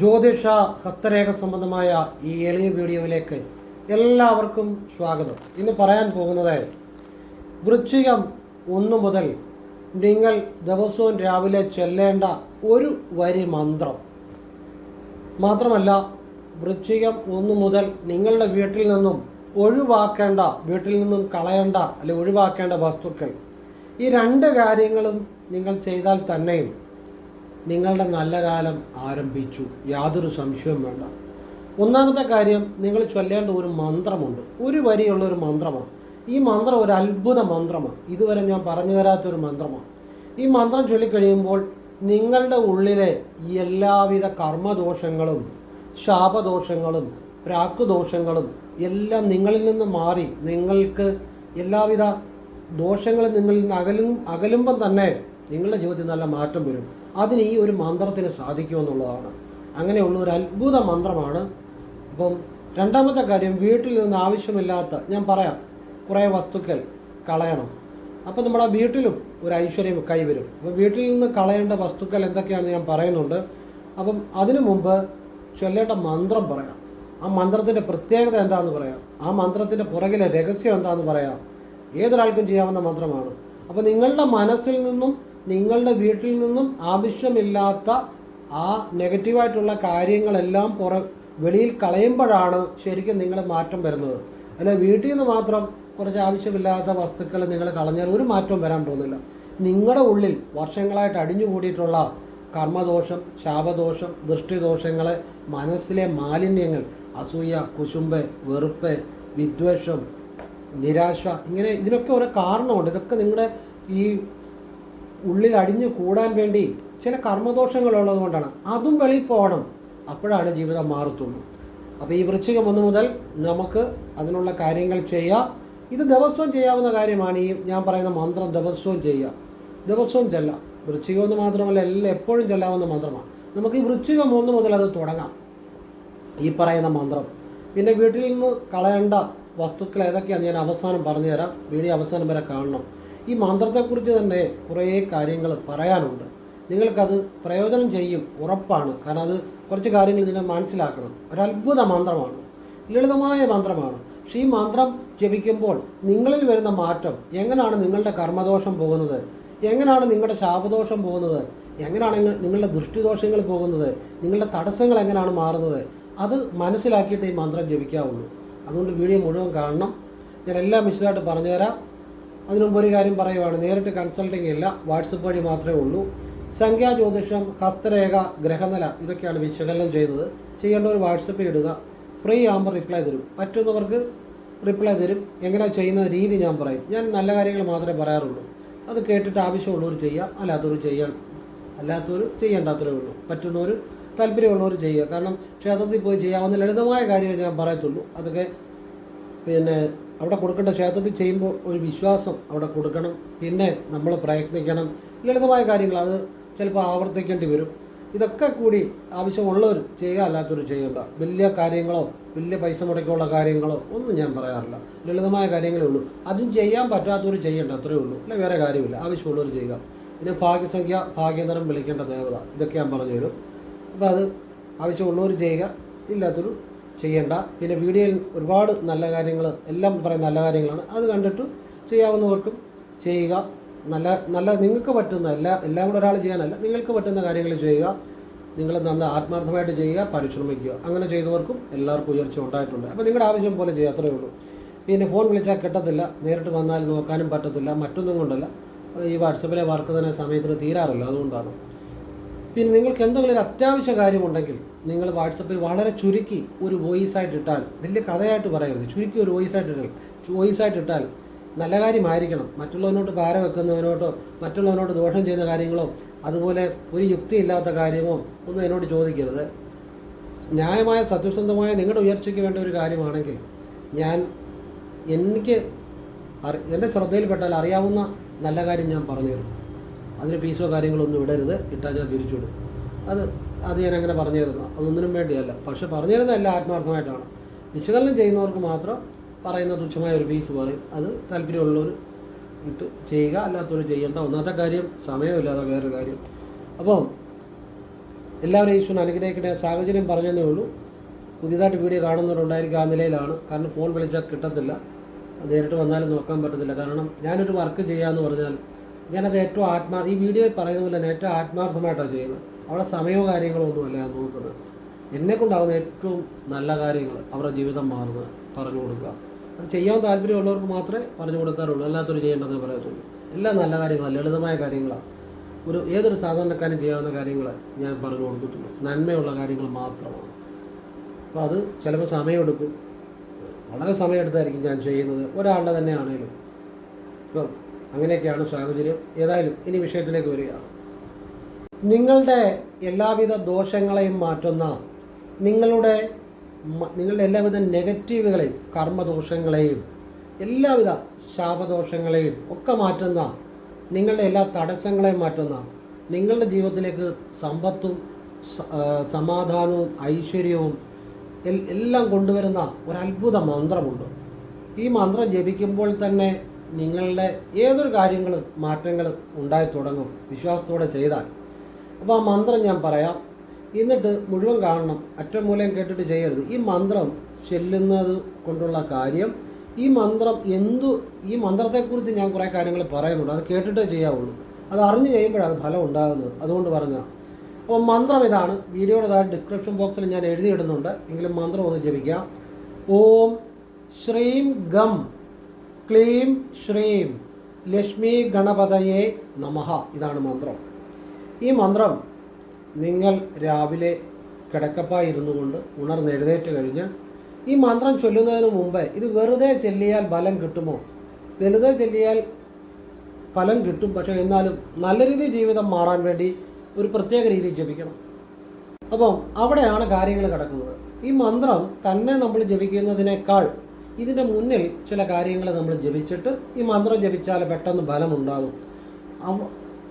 ജ്യോതിഷ ഹസ്തരേഖ സംബന്ധമായ ഈ എളിയ വീഡിയോയിലേക്ക് എല്ലാവർക്കും സ്വാഗതം. ഇന്ന് പറയാൻ പോകുന്നത് വൃശ്ചികം ഒന്ന് മുതൽ നിങ്ങൾ ദിവസവും രാവിലെ ചൊല്ലേണ്ട ഒരു വരി മന്ത്രം. മാത്രമല്ല വൃശ്ചികം ഒന്ന് മുതൽ നിങ്ങളുടെ വീട്ടിൽ നിന്നും ഒഴിവാക്കേണ്ട വീട്ടിൽ നിന്നും കളയേണ്ട അല്ലെ ഒഴിവാക്കേണ്ട വസ്തുക്കൾ. ഈ രണ്ട് കാര്യങ്ങളും നിങ്ങൾ ചെയ്താൽ തന്നെയും നിങ്ങളുടെ നല്ല കാലം ആരംഭിച്ചു. യാതൊരു സംശയവും വേണ്ട. ഒന്നാമത്തെ കാര്യം നിങ്ങൾ ചൊല്ലേണ്ട ഒരു മന്ത്രമുണ്ട്. ഒരു വരിയുള്ള ഒരു മന്ത്രമാണ്. ഈ മന്ത്രം ഒരു അത്ഭുത മന്ത്രമാണ്. ഇതുവരെ ഞാൻ പറഞ്ഞു തരാത്തൊരു മന്ത്രമാണ്. ഈ മന്ത്രം ചൊല്ലിക്കഴിയുമ്പോൾ നിങ്ങളുടെ ഉള്ളിലെ എല്ലാവിധ കർമ്മദോഷങ്ങളും ശാപദോഷങ്ങളും പ്രാക്കുദോഷങ്ങളും എല്ലാം നിങ്ങളിൽ നിന്ന് മാറി. നിങ്ങൾക്ക് എല്ലാവിധ ദോഷങ്ങളും നിങ്ങളിൽ നിന്ന് അകലും അകലുമ്പം തന്നെ നിങ്ങളുടെ ജീവിതത്തിൽ നല്ല മാറ്റം വരും. അതിന് ഈ ഒരു മന്ത്രത്തിന് സാധിക്കുമെന്നുള്ളതാണ് അങ്ങനെയുള്ള ഒരു അത്ഭുത മന്ത്രമാണ്. അപ്പം രണ്ടാമത്തെ കാര്യം വീട്ടിൽ നിന്ന് ആവശ്യമില്ലാത്ത ഞാൻ പറയാം കുറേ വസ്തുക്കൾ കളയണം. അപ്പം നമ്മുടെ വീട്ടിലും ഒരു ഐശ്വര്യം കൈവരും. അപ്പം വീട്ടിൽ നിന്ന് കളയേണ്ട വസ്തുക്കൾ എന്തൊക്കെയാണെന്ന് ഞാൻ പറയുന്നുണ്ട്. അപ്പം അതിനു മുമ്പ് ചൊല്ലേണ്ട മന്ത്രം പറയാം. ആ മന്ത്രത്തിന്റെ പ്രത്യേകത എന്താണെന്ന് പറയാം. ആ മന്ത്രത്തിന്റെ പുറകിലെ രഹസ്യം എന്താണെന്ന് പറയാം. ഏതൊരാൾക്കും ചെയ്യാവുന്ന മന്ത്രമാണ്. അപ്പോൾ നിങ്ങളുടെ മനസ്സിൽ നിന്നും നിങ്ങളുടെ വീട്ടിൽ നിന്നും ആവശ്യമില്ലാത്ത ആ നെഗറ്റീവായിട്ടുള്ള കാര്യങ്ങളെല്ലാം പുറ വെളിയിൽ കളയുമ്പോഴാണ് ശരിക്കും നിങ്ങൾ മാറ്റം വരുന്നത്. അല്ല വീട്ടിൽ നിന്ന് മാത്രം കുറച്ച് ആവശ്യമില്ലാത്ത വസ്തുക്കൾ നിങ്ങൾ കളഞ്ഞാൽ ഒരു മാറ്റവും വരാൻ പോകുന്നില്ല. നിങ്ങളുടെ ഉള്ളിൽ വർഷങ്ങളായിട്ട് അടിഞ്ഞുകൂടിയിട്ടുള്ള കർമ്മദോഷം ശാപദോഷം ദൃഷ്ടിദോഷങ്ങളെ മനസ്സിലെ മാലിന്യങ്ങൾ അസൂയ കുശുമ്പ് വെറുപ്പ് വിദ്വേഷം നിരാശ ഇങ്ങനെ ഇതിനൊക്കെ ഓരോ കാരണമുണ്ട്. ഇതൊക്കെ നിങ്ങളുടെ ഈ ഉള്ളിൽ അടിഞ്ഞു കൂടാൻ വേണ്ടി ചില കർമ്മദോഷങ്ങളുള്ളത് കൊണ്ടാണ് അതും വെളിയിൽ പോകണം. അപ്പോഴാണ് ജീവിതം മാറത്തുള്ളൂ. അപ്പോൾ ഈ വൃശ്ചികം ഒന്ന് മുതൽ നമുക്ക് അതിനുള്ള കാര്യങ്ങൾ ചെയ്യാം. ഇത് ദിവസവും ചെയ്യാവുന്ന കാര്യമാണ് ഈ ഞാൻ പറയുന്ന മന്ത്രം ദിവസവും ചെയ്യുക. ദിവസവും ചെല്ലാം. വൃശ്ചികം ഒന്ന് മാത്രമല്ല എല്ലാം എപ്പോഴും ചെല്ലാവുന്ന മന്ത്രമാണ്. നമുക്ക് ഈ വൃശ്ചികം ഒന്ന് മുതൽ അത് തുടങ്ങാം. ഈ പറയുന്ന മന്ത്രം. പിന്നെ വീട്ടിൽ നിന്ന് കളയേണ്ട വസ്തുക്കൾ ഏതൊക്കെയാണെന്ന് ഞാൻ അവസാനം പറഞ്ഞുതരാം. വീഡിയോ അവസാനം വരെ കാണണം. ഈ മന്ത്രത്തെക്കുറിച്ച് തന്നെ കുറേ കാര്യങ്ങൾ പറയാനുണ്ട്. നിങ്ങൾക്കത് പ്രയോജനം ചെയ്യും ഉറപ്പാണ്. കാരണം അത് കുറച്ച് കാര്യങ്ങൾ നിങ്ങൾ മനസ്സിലാക്കണം. ഒരത്ഭുത മന്ത്രമാണ്. ലളിതമായ മന്ത്രമാണ്. പക്ഷേ ഈ മന്ത്രം ജപിക്കുമ്പോൾ നിങ്ങളിൽ വരുന്ന മാറ്റം എങ്ങനെയാണ് നിങ്ങളുടെ കർമ്മദോഷം പോകുന്നത് എങ്ങനെയാണ് നിങ്ങളുടെ ശാപദോഷം പോകുന്നത് എങ്ങനെയാണ് നിങ്ങളുടെ ദൃഷ്ടിദോഷങ്ങൾ പോകുന്നത് നിങ്ങളുടെ തടസ്സങ്ങൾ എങ്ങനെയാണ് മാറുന്നത് അത് മനസ്സിലാക്കിയിട്ട് ഈ മന്ത്രം ജപിക്കാവുള്ളൂ. അതുകൊണ്ട് വീഡിയോ മുഴുവൻ കാണണം. ഞാൻ എല്ലാം വിശദമായിട്ട് പറഞ്ഞുതരാം. അതിനു മുമ്പ് ഒരു കാര്യം പറയുവാണ്. നേരിട്ട് കൺസൾട്ടിംഗ് ഇല്ല. വാട്സപ്പ് വഴി മാത്രമേ ഉള്ളൂ. സംഖ്യാ ജ്യോതിഷം ഹസ്തരേഖ ഗ്രഹനില ഇതൊക്കെയാണ് വിശകലനം ചെയ്യുന്നത് ഒരു വാട്സപ്പിൽ ഇടുക. ഫ്രീ ആകുമ്പോൾ റിപ്ലൈ തരും. പറ്റുന്നവർക്ക് റിപ്ലൈ തരും. എങ്ങനെയാണ് ചെയ്യുന്ന രീതി ഞാൻ പറയും. ഞാൻ നല്ല കാര്യങ്ങൾ മാത്രമേ പറയാറുള്ളൂ. അത് കേട്ടിട്ട് ആവശ്യമുള്ളവർ ചെയ്യാം അല്ലാത്തവർ ചെയ്യാൻ അല്ലാത്തവർ ചെയ്യേണ്ടാത്തവരേ ഉള്ളൂ. പറ്റുന്നവർ താല്പര്യമുള്ളവർ ചെയ്യുക. കാരണം ക്ഷേത്രത്തിൽ പോയി ചെയ്യാവുന്ന ലളിതമായ കാര്യമേ ഞാൻ പറയത്തുള്ളൂ. അതൊക്കെ പിന്നെ അവിടെ കൊടുക്കേണ്ട ക്ഷേത്രത്തിൽ ചെയ്യുമ്പോൾ ഒരു വിശ്വാസം അവിടെ കൊടുക്കണം. പിന്നെ നമ്മൾ പ്രയത്നിക്കണം. ലളിതമായ കാര്യങ്ങൾ. അത് ചിലപ്പോൾ ആവർത്തിക്കേണ്ടി വരും. ഇതൊക്കെ കൂടി ആവശ്യമുള്ളവർ ചെയ്യുക അല്ലാത്തവർ ചെയ്യുക. വലിയ കാര്യങ്ങളോ വലിയ പൈസ മുടക്കമുള്ള കാര്യങ്ങളോ ഒന്നും ഞാൻ പറയാറില്ല. ലളിതമായ കാര്യങ്ങളേ ഉള്ളൂ. അതും ചെയ്യാൻ പറ്റാത്തവർ ചെയ്യേണ്ട അത്രയേ ഉള്ളൂ. അല്ലെ വേറെ കാര്യമില്ല. ആവശ്യമുള്ളവർ ചെയ്യുക. പിന്നെ ഭാഗ്യസംഖ്യ ഭാഗ്യനിറം വിളിക്കേണ്ട ദേവത. ഇതൊക്കെ ഞാൻ പറഞ്ഞു തരും. അപ്പോൾ അത് ആവശ്യമുള്ളവർ ചെയ്യുക ഇല്ലാത്തൊരു ചെയ്യേണ്ട. പിന്നെ വീഡിയോയിൽ ഒരുപാട് നല്ല കാര്യങ്ങൾ എല്ലാം പറയുന്ന നല്ല കാര്യങ്ങളാണ്. അത് കണ്ടിട്ട് ചെയ്യാവുന്നവർക്കും ചെയ്യുക. നല്ല നല്ല നിങ്ങൾക്ക് പറ്റുന്ന എല്ലാ എല്ലാം കൂടെ ഒരാൾ ചെയ്യാനല്ല നിങ്ങൾക്ക് പറ്റുന്ന കാര്യങ്ങൾ ചെയ്യുക. നിങ്ങൾ നല്ല ആത്മാർത്ഥമായിട്ട് ചെയ്യുക പരിശ്രമിക്കുക. അങ്ങനെ ചെയ്തവർക്കും എല്ലാവർക്കും ഉയർച്ച ഉണ്ടായിട്ടുണ്ട്. അപ്പോൾ നിങ്ങളുടെ ആവശ്യം പോലെ ചെയ്യുക അത്രയേ ഉള്ളൂ. പിന്നെ ഫോൺ വിളിച്ചാൽ കിട്ടത്തില്ല. നേരിട്ട് വന്നാൽ നോക്കാനും പറ്റത്തില്ല. മറ്റൊന്നും കൊണ്ടല്ല. ഈ വാട്സപ്പിലെ വർക്ക് തന്നെ സമയത്തിന് തീരാറില്ല. അതുകൊണ്ടാണ്. പിന്നെ നിങ്ങൾക്ക് എന്തെങ്കിലും ഒരു അത്യാവശ്യ കാര്യമുണ്ടെങ്കിൽ നിങ്ങൾ വാട്സപ്പിൽ വളരെ ചുരുക്കി ഒരു വോയിസ് ആയിട്ട് ഇട്ടാൽ വലിയ കഥയായിട്ട് പറയരുത്. ചുരുക്കി ഒരു വോയിസ് ആയിട്ട് ഇട്ടാൽ വോയിസ് ആയിട്ട് ഇട്ടാൽ നല്ല കാര്യമായിരിക്കണം. മറ്റുള്ളവനോട്ട് പാര വെക്കുന്നവനോട്ടോ മറ്റുള്ളവനോട് ദോഷം ചെയ്യുന്ന കാര്യങ്ങളോ അതുപോലെ ഒരു യുക്തിയില്ലാത്ത കാര്യമോ ഒന്നും എന്നോട് ചോദിക്കരുത്. ന്യായമായ സത്യസന്ധമായ നിങ്ങളുടെ ഉയർച്ചയ്ക്ക് വേണ്ട ഒരു കാര്യമാണെങ്കിൽ ഞാൻ എനിക്ക് എന്റെ ശ്രദ്ധയിൽപ്പെട്ടാൽ അറിയാവുന്ന നല്ല കാര്യം ഞാൻ പറഞ്ഞു തരും അതിന് ഫീസോ കാര്യങ്ങളൊന്നും ഇടരുത്. ഇട്ടാൽ ഞാൻ തിരിച്ചുവിടും അത് അത് ഞാൻ അങ്ങനെ പറഞ്ഞു തരുന്നു അതൊന്നിനും വേണ്ടിയല്ല. പക്ഷെ പറഞ്ഞു തരുന്ന എല്ലാം ആത്മാർത്ഥമായിട്ടാണ്. വിശകലനം ചെയ്യുന്നവർക്ക് മാത്രം പറയുന്ന തുച്ഛമായ ഒരു ഫീസ് പറയും അത് താല്പര്യമുള്ളവർ ഇട്ട് ചെയ്യുക. അല്ലാത്തവർ ചെയ്യേണ്ട ഒന്നാമത്തെ കാര്യം സമയമില്ലാതെ വേറൊരു കാര്യം. അപ്പോൾ എല്ലാവരും ഈശ്വരൻ അനുഗ്രഹിക്കട്ടെ സാഹചര്യം പറഞ്ഞതേ ഉള്ളൂ. പുതിയതായിട്ട് വീഡിയോ കാണുന്നവരുണ്ടായിരിക്കും ആ നിലയിലാണ്. കാരണം ഫോൺ വിളിച്ചാൽ കിട്ടത്തില്ല. നേരിട്ട് വന്നാലും നോക്കാൻ പറ്റത്തില്ല. കാരണം ഞാനൊരു വർക്ക് ചെയ്യാമെന്ന് പറഞ്ഞാൽ ഞാനത് ഏറ്റവും ആത്മാർ ഈ വീഡിയോയിൽ പറയുന്ന പോലെ തന്നെ ഏറ്റവും ആത്മാർത്ഥമായിട്ടാണ് ചെയ്യുന്നത്. അവിടെ സമയവും കാര്യങ്ങളോ ഒന്നുമല്ല ഞാൻ നോക്കുന്നത്. എന്നെ കൊണ്ടാവുന്ന ഏറ്റവും നല്ല കാര്യങ്ങൾ അവരുടെ ജീവിതം മാറുന്നത് പറഞ്ഞു കൊടുക്കുക. അത് ചെയ്യാൻ താല്പര്യമുള്ളവർക്ക് മാത്രമേ പറഞ്ഞു കൊടുക്കാറുള്ളൂ. അല്ലാത്തൊരു ചെയ്യേണ്ടതെന്ന് പറയത്തുള്ളൂ. എല്ലാ നല്ല കാര്യങ്ങളാണ് ലളിതമായ കാര്യങ്ങളാണ് ഒരു ഏതൊരു സാധാരണക്കാരനും ചെയ്യാവുന്ന കാര്യങ്ങൾ ഞാൻ പറഞ്ഞു കൊടുത്തിട്ടുള്ളൂ നന്മയുള്ള കാര്യങ്ങൾ മാത്രമാണ്. അപ്പോൾ അത് ചിലപ്പോൾ സമയമെടുക്കും വളരെ സമയമെടുത്തായിരിക്കും ഞാൻ ചെയ്യുന്നത്. ഒരാളുടെ തന്നെ ആണെങ്കിലും ഇപ്പം അങ്ങനെയൊക്കെയാണ് സാഹചര്യം. ഏതായാലും ഇനി വിഷയത്തിലേക്ക് വരികയാണ് നിങ്ങളുടെ എല്ലാവിധ ദോഷങ്ങളെയും മാറ്റുന്ന നിങ്ങളുടെ നിങ്ങളുടെ എല്ലാവിധ നെഗറ്റീവുകളെയും കർമ്മദോഷങ്ങളെയും എല്ലാവിധ ശാപദോഷങ്ങളെയും ഒക്കെ മാറ്റുന്ന നിങ്ങളുടെ എല്ലാ തടസ്സങ്ങളെയും മാറ്റുന്ന നിങ്ങളുടെ ജീവിതത്തിലേക്ക് സമ്പത്തും സമാധാനവും ഐശ്വര്യവും എല്ലാം കൊണ്ടുവരുന്ന ഒരു അത്ഭുത മന്ത്രമുണ്ട്. ഈ മന്ത്രം ജപിക്കുമ്പോൾ തന്നെ നിങ്ങളുടെ ഏതൊരു കാര്യങ്ങളും മാറ്റങ്ങൾ ഉണ്ടായി തുടങ്ങും. വിശ്വാസത്തോടെ ചെയ്താൽ. അപ്പോൾ ആ മന്ത്രം ഞാൻ പറയാം. എന്നിട്ട് മുഴുവൻ കാണണം. അറ്റം മൂലം കേട്ടിട്ട് ചെയ്യരുത്. ഈ മന്ത്രം ചെല്ലുന്നത് കൊണ്ടുള്ള കാര്യം ഈ മന്ത്രം എന്തു ഈ മന്ത്രത്തെക്കുറിച്ച് ഞാൻ കുറേ കാര്യങ്ങൾ പറയുന്നുണ്ട്. അത് കേട്ടിട്ടേ ചെയ്യാവുള്ളൂ. അത് അറിഞ്ഞ് ചെയ്യുമ്പോഴാണ് ഫലം ഉണ്ടാകുന്നത്. അതുകൊണ്ട് പറഞ്ഞാൽ അപ്പോൾ മന്ത്രം ഇതാണ്. വീഡിയോയുടെ താഴെ ഡിസ്ക്രിപ്ഷൻ ബോക്സിൽ ഞാൻ എഴുതിയിടുന്നുണ്ട്. എങ്കിലും മന്ത്രം ഒന്ന് ജപിക്കാം. ഓം ശ്രീം ഗം ക്ലീം ശ്രീം ലക്ഷ്മി ഗണപതയെ നമഹ. ഇതാണ് മന്ത്രം. ഈ മന്ത്രം നിങ്ങൾ രാവിലെ കിടക്കപ്പായി ഇരുന്നു കൊണ്ട് ഉണർന്നെഴുന്നേറ്റ് കഴിഞ്ഞ് ഈ മന്ത്രം ചൊല്ലുന്നതിന് മുമ്പ് ഇത് വെറുതെ ചെല്ലിയാൽ ബലം കിട്ടുമോ? വെറുതെ ചെല്ലിയാൽ ഫലം കിട്ടും. പക്ഷേ എന്നാലും നല്ല രീതിയിൽ ജീവിതം മാറാൻ വേണ്ടി ഒരു പ്രത്യേക രീതിയിൽ ജപിക്കണം. അപ്പം അവിടെയാണ് കാര്യങ്ങൾ കിടക്കുന്നത്. ഈ മന്ത്രം തന്നെ നമ്മൾ ജപിക്കുന്നതിനേക്കാൾ ഇതിന്റെ മുന്നിൽ ചില കാര്യങ്ങൾ നമ്മൾ ജപിച്ചിട്ട് ഈ മന്ത്രം ജപിച്ചാൽ പെട്ടെന്ന് ഫലമുണ്ടാകും. അവിടെ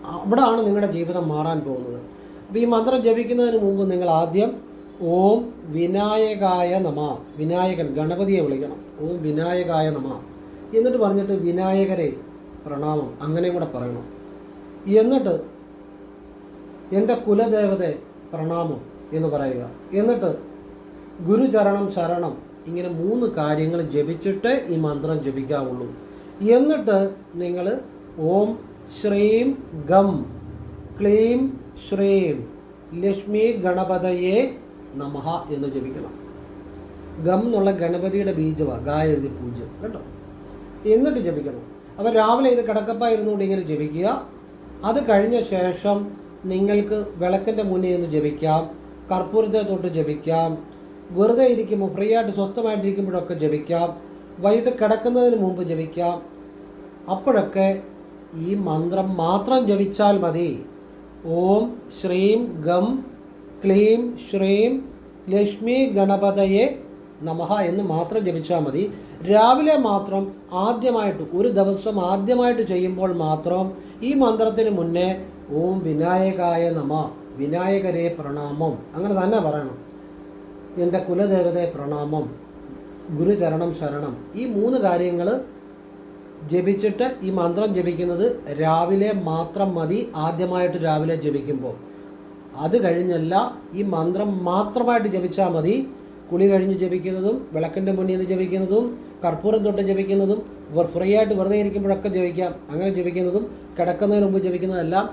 അവിടാണ് നിങ്ങളുടെ ജീവിതം മാറാൻ പോകുന്നത്. അപ്പോൾ ഈ മന്ത്രം ജപിക്കുന്നതിന് മുമ്പ് നിങ്ങൾ ആദ്യം ഓം വിനായകായ നമ വിനായകൻ ഗണപതിയെ വിളിക്കണം. ഓം വിനായകായ നമ. എന്നിട്ട് പറഞ്ഞിട്ട് വിനായകരെ പ്രണാമം അങ്ങനെയും കൂടെ പറയണം. എന്നിട്ട് എന്റെ കുലദേവതയെ പ്രണാമം എന്ന് പറയുക. എന്നിട്ട് ഗുരുചരണം ശരണം ഇങ്ങനെ മൂന്ന് കാര്യങ്ങൾ ജപിച്ചിട്ട് ഈ മന്ത്രം ജപിക്കാവുള്ളൂ. എന്നിട്ട് നിങ്ങൾ ഓം ശ്രീം ഗം ക്ലീം ശ്രീം ലക്ഷ്മി ഗണപതയെ നമഹ എന്ന് ജപിക്കണം. ഗം എന്നുള്ള ഗണപതിയുടെ ബീജമാണ് ഗായ എഴുതി പൂജ്യം കേട്ടോ എന്നിട്ട് ജപിക്കണം. അപ്പോൾ രാവിലെ ഇത് കിടക്കപ്പായിരുന്നുകൊണ്ട് ഇങ്ങനെ ജപിക്കുക. അത് കഴിഞ്ഞ ശേഷം നിങ്ങൾക്ക് വിളക്കിന്റെ മുന്നിൽ നിന്ന് ജപിക്കാം. കർപ്പൂരത്തെ തൊട്ട് ജപിക്കാം. വെറുതെ ഇരിക്കുമ്പോൾ ഫ്രീ ആയിട്ട് സ്വസ്ഥമായിട്ടിരിക്കുമ്പോഴൊക്കെ ജപിക്കാം. വൈകിട്ട് കിടക്കുന്നതിന് മുമ്പ് ജപിക്കാം. അപ്പോഴൊക്കെ ഈ മന്ത്രം മാത്രം ജപിച്ചാൽ മതി. ഓം ശ്രീം ഗം ക്ലീം ശ്രീം ലക്ഷ്മി ഗണപതയെ നമഹ എന്ന് മാത്രം ജപിച്ചാൽ മതി. രാവിലെ മാത്രം ആദ്യമായിട്ട് ഒരു ദിവസം ആദ്യമായിട്ട് ചെയ്യുമ്പോൾ മാത്രം ഈ മന്ത്രത്തിന് മുന്നേ ഓം വിനായകായ നമ വിനായകരെ പ്രണാമം. അങ്ങനെ തന്നെ പറയണം. എന്റെ കുലദേവതയെ പ്രണാമം ഗുരുചരണം ശരണം. ഈ മൂന്ന് കാര്യങ്ങൾ ജപിച്ചിട്ട് ഈ മന്ത്രം ജപിക്കുന്നത് രാവിലെ മാത്രം മതി ആദ്യമായിട്ട് രാവിലെ ജപിക്കുമ്പോൾ അത് കഴിഞ്ഞല്ല ഈ മന്ത്രം മാത്രമായിട്ട് ജപിച്ചാൽ മതി. കുളി കഴിഞ്ഞ് ജപിക്കുന്നതും വിളക്കിന്റെ മുന്നിൽ നിന്ന് ജപിക്കുന്നതും കർപ്പൂരം തൊട്ട് ജപിക്കുന്നതും ഫ്രീ ആയിട്ട് വെറുതെ ഇരിക്കുമ്പോഴൊക്കെ ജപിക്കാം. അങ്ങനെ ജപിക്കുന്നതും കിടക്കുന്നതിന് മുമ്പ് ജപിക്കുന്നതെല്ലാം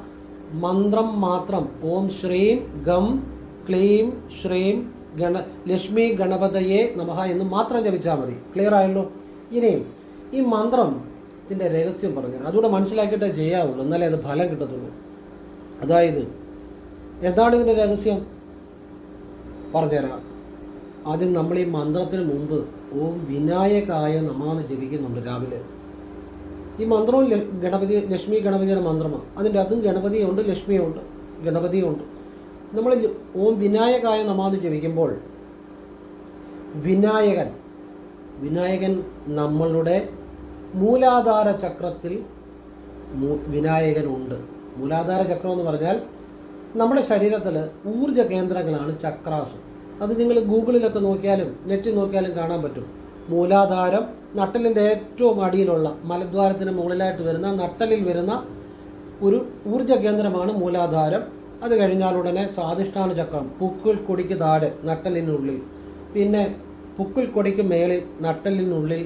മന്ത്രം മാത്രം. ഓം ശ്രീം ഗം ക്ലീം ശ്രീം ഗണ ലക്ഷ്മി ഗണപതയെ നമഹ എന്ന് മാത്രം ജപിച്ചാൽ മതി. ക്ലിയർ ആയല്ലോ? ഇനിയും ഈ മന്ത്രത്തിന്റെ രഹസ്യം പറഞ്ഞു അതുകൂടെ മനസ്സിലാക്കിയിട്ടേ ചെയ്യാവുള്ളൂ. എന്നാലേ അത് ഫലം കിട്ടത്തുള്ളൂ. അതായത് എന്താണ് ഇതിന്റെ രഹസ്യം? പറഞ്ഞുതരാം ആദ്യം നമ്മൾ ഈ മന്ത്രത്തിന് മുമ്പ് ഓം വിനായകായ നമാന്ന് ജപിക്കുന്നുണ്ട് രാവിലെ. ഈ മന്ത്രവും ഗണപതി ലക്ഷ്മി ഗണപതിയുടെ മന്ത്രമാണ്. അതിന്റെ അതും ഗണപതിയുണ്ട് ലക്ഷ്മിയുണ്ട് ഗണപതിയുണ്ട്. നമ്മൾ ഓം വിനായകായ നമാന്ന് ജപിക്കുമ്പോൾ വിനായകൻ വിനായകൻ നമ്മളുടെ മൂലാധാര ചക്രത്തിൽ വിനായകനുണ്ട്. മൂലാധാര ചക്രം എന്ന് പറഞ്ഞാൽ നമ്മുടെ ശരീരത്തിൽ ഊർജ കേന്ദ്രങ്ങളാണ് ചക്രാസ്. അത് നിങ്ങൾ ഗൂഗിളിലൊക്കെ നോക്കിയാലും നെറ്റിൽ നോക്കിയാലും കാണാൻ പറ്റും. മൂലാധാരം നട്ടലിന്റെ ഏറ്റവും അടിയിലുള്ള മലദ്വാരത്തിന് മുകളിലായിട്ട് വരുന്ന നട്ടലിൽ വരുന്ന ഒരു ഊർജ കേന്ദ്രമാണ് മൂലാധാരം. അത് കഴിഞ്ഞാൽ ഉടനെ സ്വാധിഷ്ഠാന ചക്രം പുക്കിൽ കൊടിക്ക് താഴെ നട്ടലിനുള്ളിൽ പിന്നെ പുക്കിൽ കൊടിക്ക് മേളിൽ നട്ടലിനുള്ളിൽ